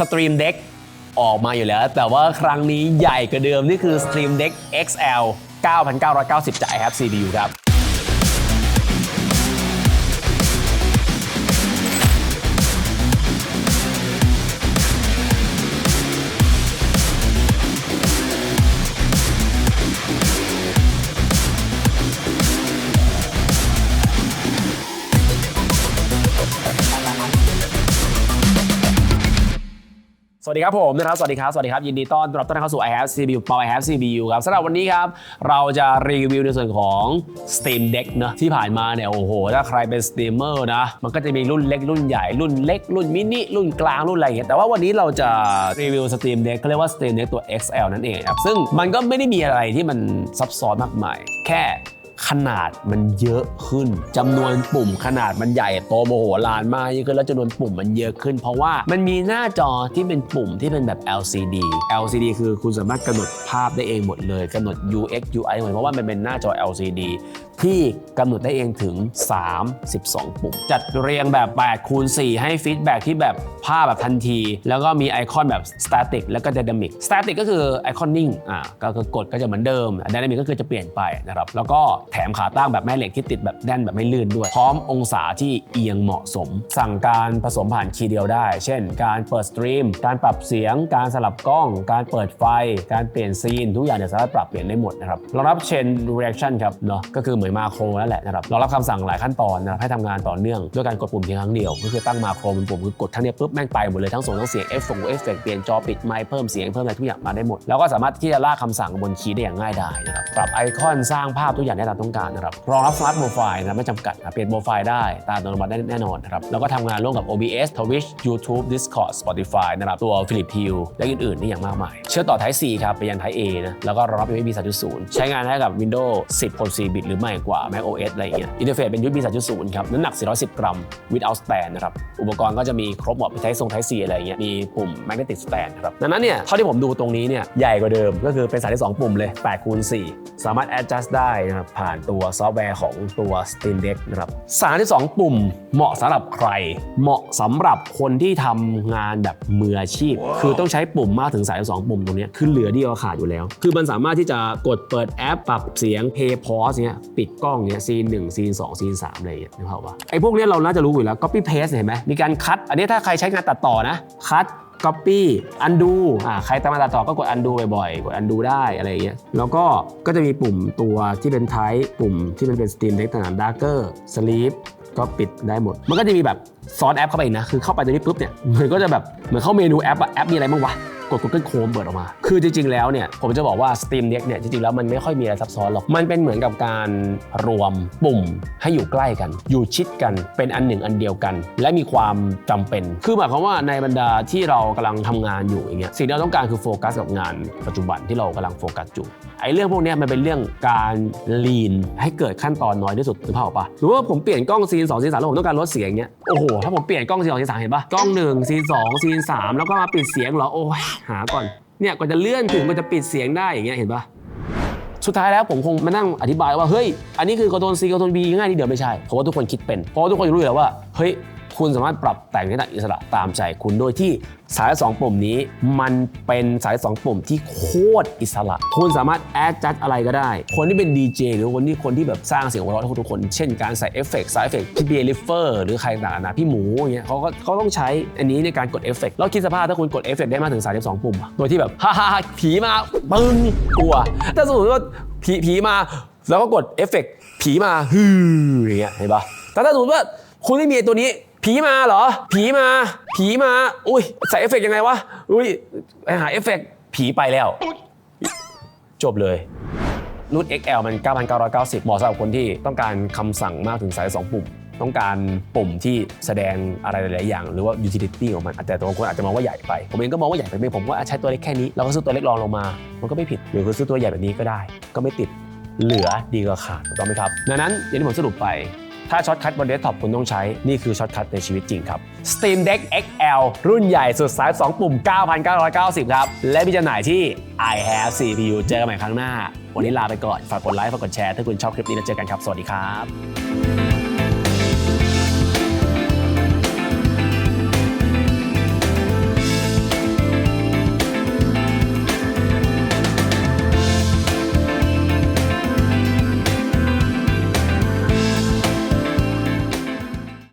Stream Deck ออกมาอยู่แล้ว แต่ว่าครั้งนี้ใหญ่กว่าเดิม นี่คือ Stream Deck XL 9,990จ่ายครับ CPU ครับ สวัสดีครับผมนะครับ สวัสดีครับ สวัสดีครับ ยินดีต้อนรับต้อนรับเข้าสู่ i have CPU ปา i have CPU ครับสำหรับวันนี้ครับ เราจะรีวิวในส่วนของ Steam Deck เนะที่ผ่านมาเนี่ย โอ้โห ถ้าใครเป็นสตรีมเมอร์นะ มันก็จะมีรุ่นเล็กรุ่นใหญ่รุ่นเล็ก รุ่นมินิ รุ่นกลาง รุ่นอะไรอย่างเงี้ยแต่ว่าวันนี้เราจะรีวิว Steam Deck เขาเรียกว่า Steam Deck ตัว XL นั่นเองครับซึ่งมันก็ไม่ได้มีอะไรที่มันซับซ้อนมากมายแค่ ขนาดมันเยอะขึ้นจำนวนปุ่มขนาดมันใหญ่โตโมโหลานมากยิ่งขึ้นแล้วจำนวนปุ่มมันเยอะขึ้น เพราะว่ามันมีหน้าจอที่เป็นปุ่มที่เป็นแบบ LCD LCD คือคุณสามารถกำหนดภาพได้เองหมดเลยกำหนด UX UI หมดเพราะว่ามันเป็นหน้าจอ LCD ที่กำหนดได้เองถึง 32 ปุ่ม จัดเรียงแบบ 8 คูณ 4 ให้ฟีดแบ็กที่แบบภาพแบบทันที แล้วก็มีไอคอนแบบ static แล้วก็ dynamic static ก็คือไอคอนนิ่งอ่าก็คือกดก็จะเหมือนเดิม dynamic ก็คือจะเปลี่ยนไปนะครับ แล้วก็แถมขาตั้งแบบแม่เหล็กที่ติดแบบแน่นแบบไม่ลื่นด้วย พร้อมองศาที่เอียงเหมาะสม สั่งการผสมผ่านคีย์เดียวได้ เช่น การเปิดสตรีม การปรับเสียง การสลับกล้อง การเปิดไฟ การเปลี่ยนซีน ทุกอย่างเนี่ยสามารถปรับเปลี่ยนได้หมดนะครับรองรับ chain reaction ครับเนาะก็คือเหมือนมาโครนั่นแหละนะครับรองรับคำสั่งหลายขั้นตอนนะครับให้ทำงานต่อเนื่องด้วยการกดปุ่มเพียงครั้งเดียว ก็คือตั้งมาโครเป็นปุ่มคือกดทั้งเนี้ปุ๊บแม่งไปหมดเลยทั้งส่งทั้งเสียงเอฟเฟกต์เอฟเฟกเปลี่ยนจอปิดไมค์เพิ่มเสียงเพิ่มอะไรทุกอย่างมาได้หมด แล้วก็สามารถที่จะลากคำสั่งบนคีย์ได้อย่างง่ายดายนะครับปรับไอคอนสร้างภาพทุกอย่างได้ตามต้องการนะครับรองรับ Smart Profile นะครับไม่จำกัดนะเปลี่ยนโปรไฟล์ได้ตามอัตโนมัติได้แน่นอนนะครับแล้วก็ทำงานร่วมกับ OBS Twitch YouTube Discord Spotify นะครับตัว Philip Hue และอื่นๆนี่อย่างมากมาย เชื่อต่อ Type C ครับไปยัง Type A นะแล้วก็รองรับ USB 3.0 ใช้งานได้กับ Windows 10 64บิตหรือใหม่กว่า Mac OS อะไรเงี้ยอินเทอร์เฟซเป็น USB 3.0ครับ น้ำหนัก 410 กรัม without stand นะครับ อุปกรณ์ก็จะมีครบหมดมี Type ทรงไทซีอะไรเงี้ย มีปุ่ม magnetic stand ครับ ดังนั้นเนี่ย เท่าที่ผมดูตรงนี้เนี่ย ใหญ่กว่าเดิม ก็คือเป็นสายที่2ปุ่มเลย8คูณ4สามารถ adjust ได้นะครับ ผ่านตัวซอฟต์แวร์ของตัว Steam Deck นะครับสายที่2ปุ่ม เหมาะสำหรับใคร เหมาะสำหรับคนที่ทำงานแบบมืออาชีพ คือต้องใช้ปุ่มมากถึงสายที่2ปุ่มตรงเนี้ยคือเหลือเดียวขาดอยู่แล้ว คือมันสามารถที่จะกดเปิดแอปปรับเสียง play pause เนี้ยปิดกล้องเนี้ยซีนหนึ่งซีนสองซีนสามอะไรอย่างเงี้ยนึกภาพว่าไอ้พวกเนี้ยเราน่าจะรู้อยู่แล้ว copy paste เห็นไหมมีการคัด อันนี้ถ้าใครใช้งานตัดต่อนะคัด copy undo อ่าใครตามมาตัดต่อก็กด undo บ่อยๆ กด undo ได้อะไรอย่างเงี้ย แล้วก็ ก็จะมีปุ่มตัวที่เป็น type ปุ่มที่มันเป็น steam deck ต่างๆ darker sleep ก็ปิดได้หมด มันก็จะมีแบบซ้อนแอปเข้าไปอีกนะ คือเข้าไปตรงนี้ปุ๊บเนี่ย มันก็จะแบบเหมือนเข้าเมนูแอปอะแอปมีอะไรบ้างวะ กด Google Chrome เปิดออกมา คือจริง ๆ แล้วเนี่ยผมจะบอกว่า Steam Deck เนี่ยจริง ๆ แล้วมันไม่ค่อยมีอะไรซับซ้อนหรอก มันเป็นเหมือนกับการรวมปุ่มให้อยู่ใกล้กัน อยู่ชิดกันเป็นอันหนึ่งอันเดียวกัน และมีความจำเป็น คือหมายความว่าในบรรดาที่เรากำลังทำงานอยู่อย่างเงี้ยสิ่งที่เราต้องการคือโฟกัสกับงานปัจจุบันที่เรากำลังโฟกัสอยู่ไอ้เรื่องพวกเนี้ยมันเป็นเรื่องการลีนให้เกิดขั้นตอนน้อยที่สุดนึกภาพออกปะหรือว่าผมเปลี่ยนกล้องซีน2ซีน3แล้วผมต้องการลดเสียงเงี้ยโอ้โหถ้าผมเปลี่ยนกล้องซีน2ซีน3เห็นปะกล้อง1ซีน2ซีน3แล้วก็มาปิดเสียงเหรอโอ้ยหาก่อน เนี่ยกว่าจะเลื่อนถึงมันจะปิดเสียงได้อย่างเงี้ยเห็นปะสุดท้ายแล้วผมคงมานั่งอธิบายว่าเฮ้ย อันนี้คือ Ctrl C Ctrl V ง่ายนี่เดี๋ยวไม่ใช่ เพราะว่าทุกคนคิดเป็น เพราะว่าทุกคนรู้อยู่แล้วว่า เฮ้ย คุณสามารถปรับแต่งได้อิสระตามใจคุณโดยที่สายสองปุ่มนี้ มันเป็นสายสองปุ่มที่โคตรอิสระ คุณสามารถแอดจัดอะไรก็ได้ คนที่เป็นดีเจหรือคนที่คนที่แบบสร้างเสียงหัวเราะให้ทุกคน เช่นการใส่เอฟเฟกต์สายเอฟเฟกต์พี่เบียร์ลิฟเฟอร์หรือใครต่างๆนะพี่หมูอย่างเงี้ยเขาก็เขาต้องใช้อันนี้ในการกดเอฟเฟกต์แล้วคิดสภาพถ้าคุณกดเอฟเฟกต์ได้มากถึง 32 ปุ่มอะโดยที่แบบฮ่าฮ่าฮ่าผีมาปึ้งกลัวถ้าสมมติว่าผีผีมาแล้วก็กดเอฟเฟกต์ผีมาฮืออย่างเงี้ยเห็นปะแต่ถ้าสมมติว่าคุณไม่มีตัวนี้ ผีมาเหรอ ผีมา ผีมา อุ้ยใส่เอฟเฟกต์ยังไงวะ อุ้ยไปหาเอฟเฟกต์ผีไปแล้ว จบเลยรุ่น XL มัน 9,990 เหมาะสำหรับคนที่ต้องการคำสั่งมากถึงสายสองปุ่ม ต้องการปุ่มที่แสดงอะไรหลาย ๆ อย่าง หรือว่า utility ของมัน แต่บางคนอาจจะมองว่าใหญ่ไป ผมเองก็มองว่าใหญ่ไปไหมผมก็ใช้ตัวเล็กแค่นี้ เราก็ซื้อตัวเล็กรองลงมา มันก็ไม่ผิด หรือคือซื้อตัวใหญ่แบบนี้ก็ได้ ก็ไม่ติด เหลือดีกว่าขาดถูกต้องไหมครับ ดังนั้นอย่างที่ผมสรุปไป ถ้าช็อตคัทบนเดสก์ท็อปคุณต้องใช้นี่คือช็อตคัทในชีวิตจริงครับ Steam Deck XL รุ่นใหญ่สุดสาย2ปุ่ม 9,990 ครับ และมีจำหน่ายที่ I have CPU เจอกันใหม่ครั้งหน้า วันนี้ลาไปก่อน ฝากกดไลค์ฝากกดแชร์ถ้าคุณชอบคลิปนี้แล้วเจอกันครับ สวัสดีครับ